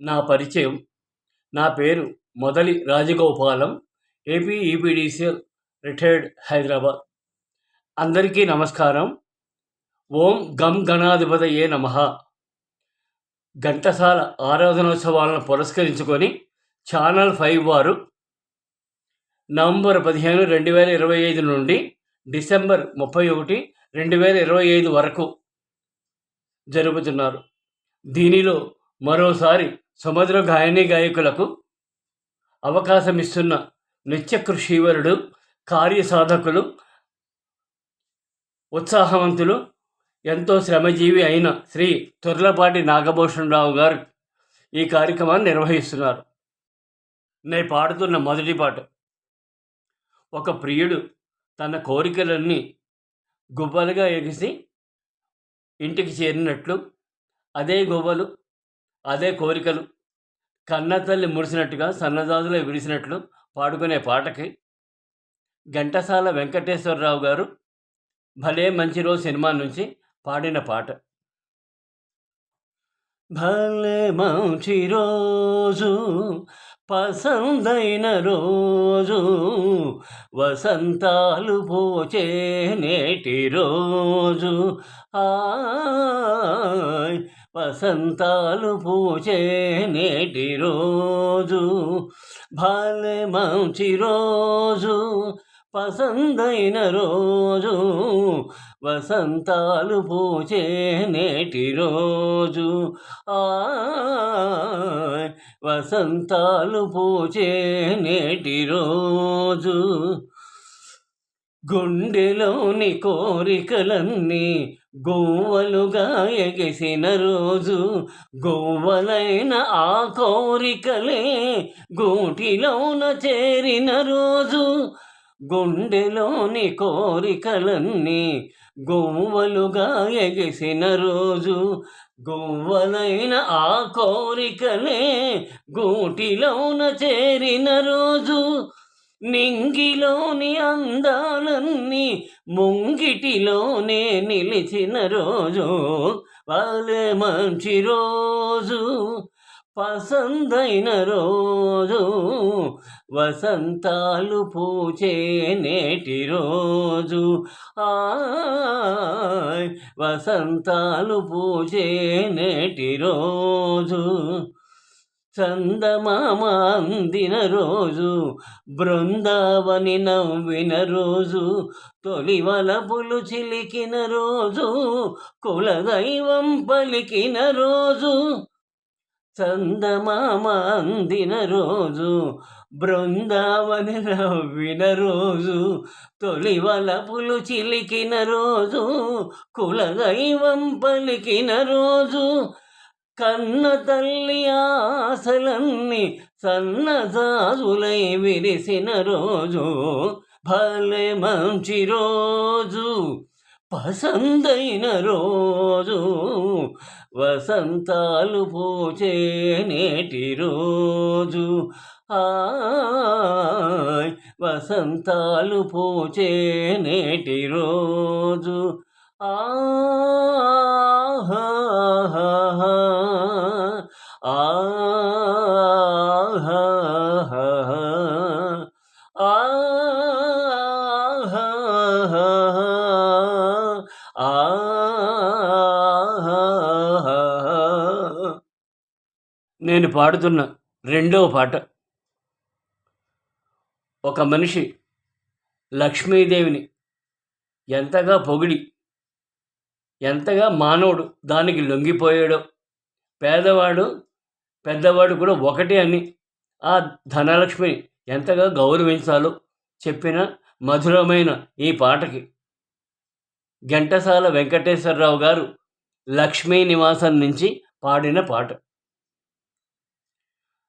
నా పరిచయం. నా పేరు Modali Rajagopalam AP EPDCL retired Hyderabad. అందరికీ నమస్కారం. ఓం గం గణాధిపతయే నమ. ఘంటసాల ఆరాధనోత్సవాలను పురస్కరించుకొని ఛానల్ ఫైవ్ వారు నవంబర్ పదిహేను రెండు వేల ఇరవై ఐదు నుండి డిసెంబర్ ముప్పై ఒకటి రెండు వేల ఇరవై ఐదు వరకు జరుపుతున్నారు. దీనిలో మరోసారి సముద్ర గాయని గాయకులకు అవకాశం ఇస్తున్న నిత్య కృషివరుడు కార్యసాధకులు ఉత్సాహవంతులు ఎంతో శ్రమజీవి అయిన శ్రీ తుర్లపాటి నాగభూషణరావు గారు ఈ కార్యక్రమాన్ని నిర్వహిస్తున్నారు. నేను పాడుతున్న మొదటి పాట. ఒక ప్రియుడు తన కోరికలన్నీ గుబ్బలుగా ఎగిసి ఇంటికి చేరినట్లు అదే గువ్వలు అదే కోరికలు. కన్నతల్లి మురిసినట్టుగా సన్నజాజులో విరిసినట్లు పాడుకునే పాటకి. ఘంటసాల వెంకటేశ్వరరావు గారు భలే మంచి రోజు సినిమా నుంచి పాడిన పాట. భలే మంచి రోజు పసందైన రోజు వసంతాలు పోచే నేటి రోజు. ఆ వసంతాలు పూచే నేటి రోజు భాలే మంచి రోజు పసందైన రోజు వసంతాలు పూచే నేటి రోజు. ఆ వసంతాలు పూచే నేటి రోజు. గుండెలోని కోరికలన్నీ గోవలుగా ఎగిసిన రోజు గోవలైన ఆ కోరికలే గూటిలోన చేరిన రోజు గుండెలోని కోరికలన్నీ గోవలుగా ఎగిసిన రోజు గోవలైన ఆ కోరికలే గూటిలోన చేరిన రోజు నింగిలోని అందాలన్నీ ముంగిటిలోనే నిలిచిన రోజు. వాళ్ళే మంచి రోజు పసందైన రోజు. వసంతాలు పూచే నేటి రోజు. ఆయ్ వసంతాలు పూచే నేటి రోజు. చందమామ అందిన రోజు బృందావని నవ్విన రోజు తొలి పులు చిలికిన రోజు కులదైవం పలికిన రోజు. చందమామ అందిన రోజు బృందావని నవ్విన రోజు తొలి పులు చిలికిన రోజు కులదైవం పలికిన రోజు. కన్న తల్లి ఆశలన్నీ సన్నజాజులై విరిసిన రోజు. భలే మంచి రోజు పసందైన రోజు. వసంతాలు పూచే నేటి రోజు. వసంతాలు పూచే నేటి రోజు. ఆహా ఆహా నేను పాడుతున్న రెండవ పాట. ఒక మనిషి లక్ష్మీదేవిని ఎంతగా పొగిడి ఎంతగా మానవుడు దానికి లొంగిపోయాడో పేదవాడు పెద్దవాడు కూడా ఒకటే అని ఆ ధనలక్ష్మిని ఎంతగా గౌరవించాలో చెప్పిన మధురమైన ఈ పాటకి. ఘంటసాల వెంకటేశ్వరరావు గారు లక్ష్మీ నివాసం నుంచి పాడిన పాట.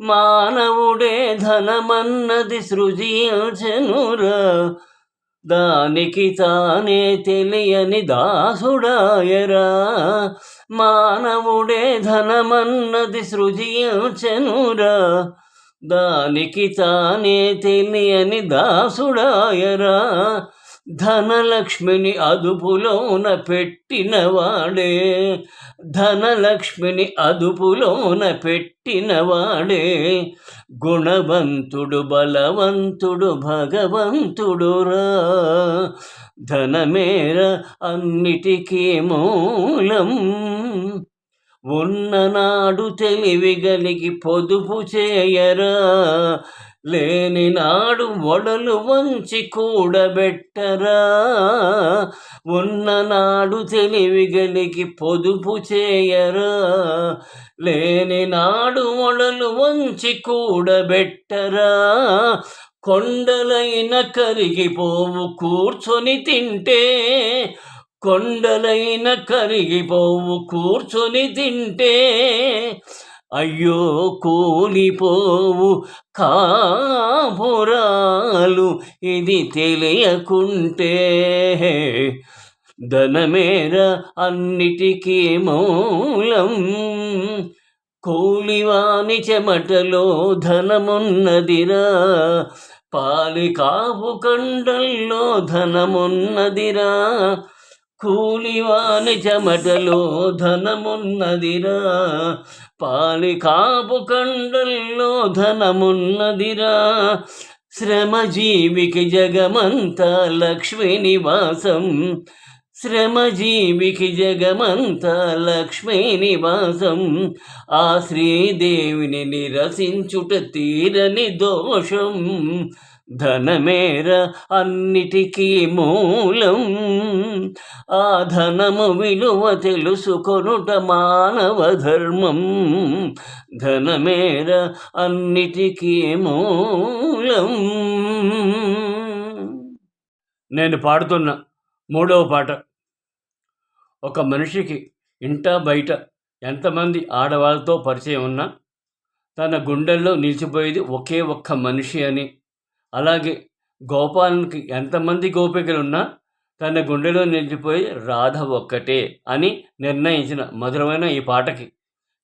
మానవుడే ధనమన్నది సృజించనురా. దానికి తానే తెలియని దాసుడాయరా. మానవుడే ధనమన్నది సృజించనురా. దానికి తానే తెలియని దాసుడాయరా. ధనలక్ష్మిని అదుపులోన పెట్టినవాడే. ధనలక్ష్మిని అదుపులోన పెట్టినవాడే. గుణవంతుడు బలవంతుడు భగవంతుడురా. ధనమేర అన్నిటికీ మూలం. ఉన్ననాడు తెలివి గలిగి పొదుపు చేయరా. లేని నాడు ఒడలు వంచి కూడబెట్టరా. ఉన్ననాడు తెలివి గలిగి పొదుపు చేయరా. లేని నాడు ఒడలు వంచి కూడబెట్టరా. కొండలైన కరిగిపోవు కూర్చొని తింటే. కొండలైన కరిగిపోవు కూర్చొని తింటే. అయ్యో కూలిపోవు కాపురాలు ఇది తెలియకుంటే ధనమేర అన్నిటికీ మూలం. కూలివాని చెమటలో ధనమున్నదిరా పాలికాపు కండల్లో ధనమున్నదిరా. కూలివాని చెమటలో ధనమున్నదిరా పాలికాపు కండల్లో ధనమున్నదిరా. శ్రమజీవికి జగమంత లక్ష్మీ నివాసం. శ్రమజీవికి జగమంత లక్ష్మీ నివాసం. ఆ శ్రీదేవిని నిరసించుట తీరని దోషం. ధనమేర అన్నిటికీ మూలం. ఆ ధనము విలువ తెలుసుకొనుట మానవ ధర్మం. ధనమేర అన్నిటికీ మూలం. నేను పాడుతున్న మూడవ పాట. ఒక మనిషికి ఇంట బయట ఎంతమంది ఆడవాళ్ళతో పరిచయం ఉన్నా తన గుండెల్లో నిలిచిపోయేది ఒకే ఒక్క మనిషి అని. అలాగే గోపాలనికి ఎంతమంది గోపికలున్నా తన గుండెలో నిలిచిపోయి రాధ ఒక్కటే అని నిర్ణయించిన మధురమైన ఈ పాటకి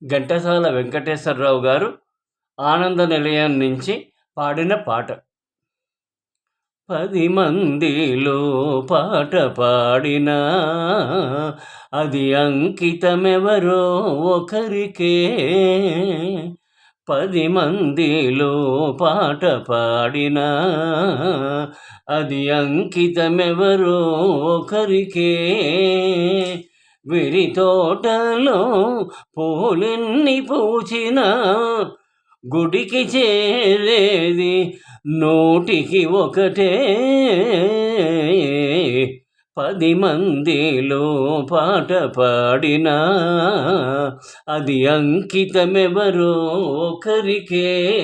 ఘంటసాల వెంకటేశ్వరరావు గారు ఆనంద నిలయం నుంచి పాడిన పాట. పది మందిలో పాట పాడినా అది అంకితమెవరో ఒకరికే పది మందిలో పాట పాడినా. అది అంకితమెవరో ఒకరికే. విరి తోటలో పూలెన్ని పూచినా గుడికి చేరేది నోటికి ఒకటే. పది మందిలో పాట పాడినా. అది అంకితమెవరో ఒకరికే.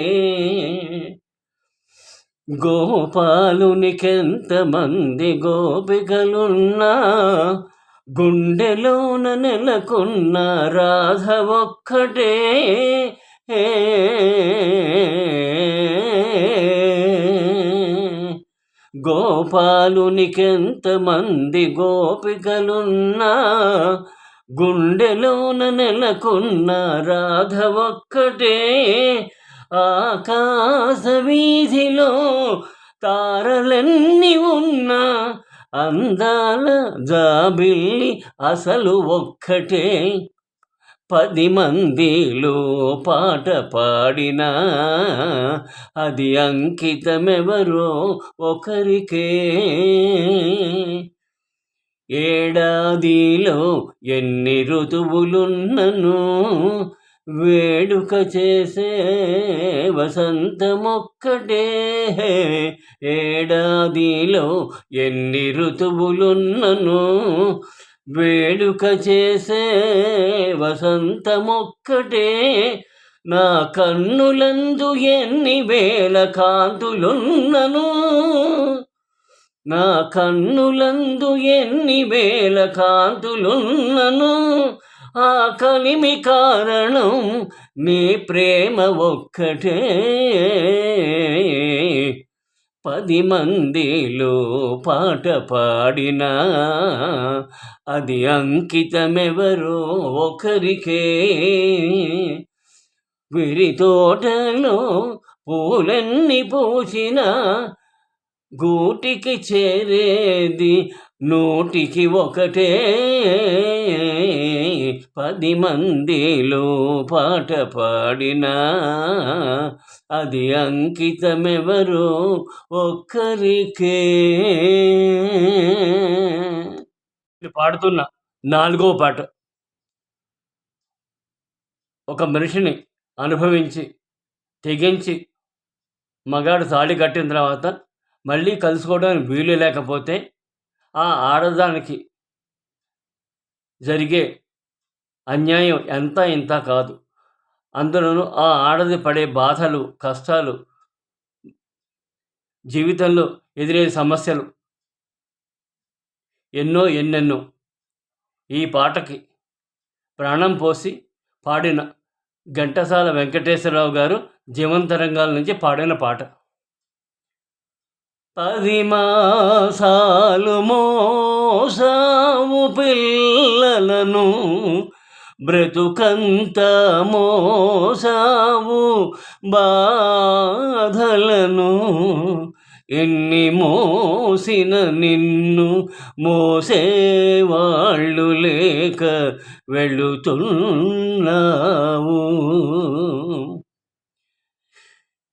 గోపాలునికెంతమంది గోపికలున్నా. గుండెలోన నెలకొన్న రాధ ఒక్కటే. గోపాలునికెంతమంది గోపికలున్నా గుండెలోన నెలకున్న రాధ ఒక్కటే. ఆకాశ వీధిలో తారలెన్ని ఉన్నా అందాల జాబిల్లి అసలు ఒక్కటే. పది మందిలో పాట పాడినా అది అంకితమెవరో ఒకరికే. ఏడాదిలో ఎన్ని ఋతువులున్నను వేడుక చేసే వసంతమొక్కటే. ఏడాదిలో ఎన్ని ఋతువులున్నను వేడుక చేసే వసంతమొక్కటే నా కన్నులందు ఎన్ని వేల కాంతులున్నను? నా కన్నులందు ఎన్ని వేల కాంతులున్నను? ఆ కలిమి కారణం నీ ప్రేమ ఒక్కటే. పది మందిలో పాట పాడినా అది అంకితమెవరో ఒకరికే. విరి తోటలో పూలన్నీ పూసినా గూటికి చేరేది నూటికి ఒకటే పది మందిలో పాట పాడినా. అది అంకితమెవరో ఒక్కరికే. పాడుతున్న నాలుగో పాట. ఒక మనిషిని అనుభవించి తెగించి మగాడు తాళి కట్టిన తర్వాత మళ్ళీ కలుసుకోవడానికి వీలు లేకపోతే ఆ ఆడదానికి జరిగే అన్యాయం ఎంత ఇంత కాదు. అందులోనూ ఆ ఆడది పడే బాధలు కష్టాలు జీవితంలో ఎదురయ్యే సమస్యలు ఎన్నో ఎన్నెన్నో. ఈ పాటకి ప్రాణం పోసి పాడిన ఘంటసాల వెంకటేశ్వరరావు గారు జీవంతరంగాల నుంచి పాడిన పాట. పది మాసాలు మోసావు పిల్లలను బ్రతుకంత మోసావు బాధలను. ఎన్ని మోసిన నిన్ను మోసేవాళ్ళు లేక వెళుతున్నావు.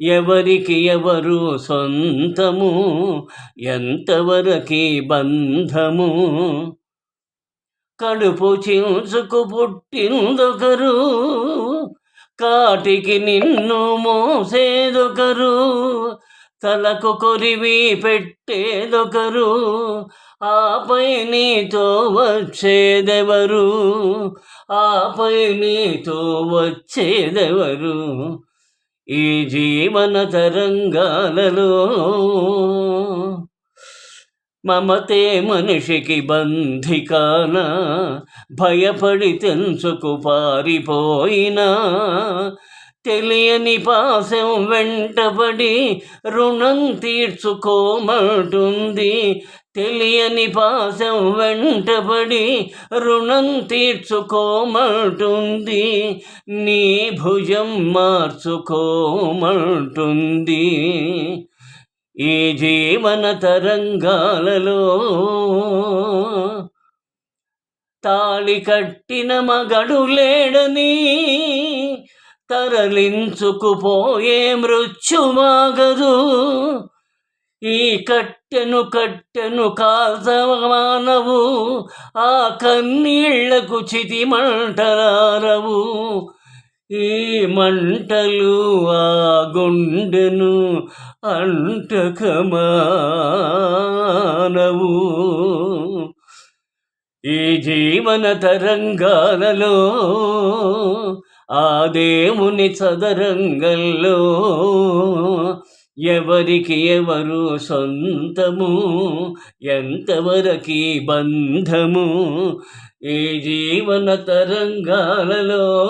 ఎవరికి ఎవరు సొంతము? ఎంతవరకి బంధము? కడుపు చించుకు పుట్టిందొకరు కాటికి నిన్ను మోసేదొకరు తలకు కొరివి పెట్టేదొకరు ఆపై నీతో వచ్చేదెవరు? ఆపై నీతో వచ్చేదెవరు? ఈ జీవన తరంగాలలో మమతే మనిషికి బంధికాన భయపడి తెంచుకు పారిపోయినా తెలియని పాశం వెంటబడి రుణం తీర్చుకోమంటుంది. తెలియని పాశం వెంటబడి రుణం తీర్చుకోమంటుంది నీ భుజం మార్చుకోమంటుంది ఈ జీవన తరంగాలలో తాళి కట్టిన మగడు లేడని తరలించుకుపోయే మృత్యుమాగదు ఈ కట్టెను కట్టెను కాల్చమానవు ఆ కన్నీళ్ళకు చితి మంటరారవు ఈ మంటలు ఆ గుండెను అంటకమానవు. ఈ జీవన తరంగాలలో ఆ దేవుని చదరంగంలో ఎవరికి ఎవరు సొంతము? ఎంతవరకి బంధము? ఈ జీవన తరంగాలలో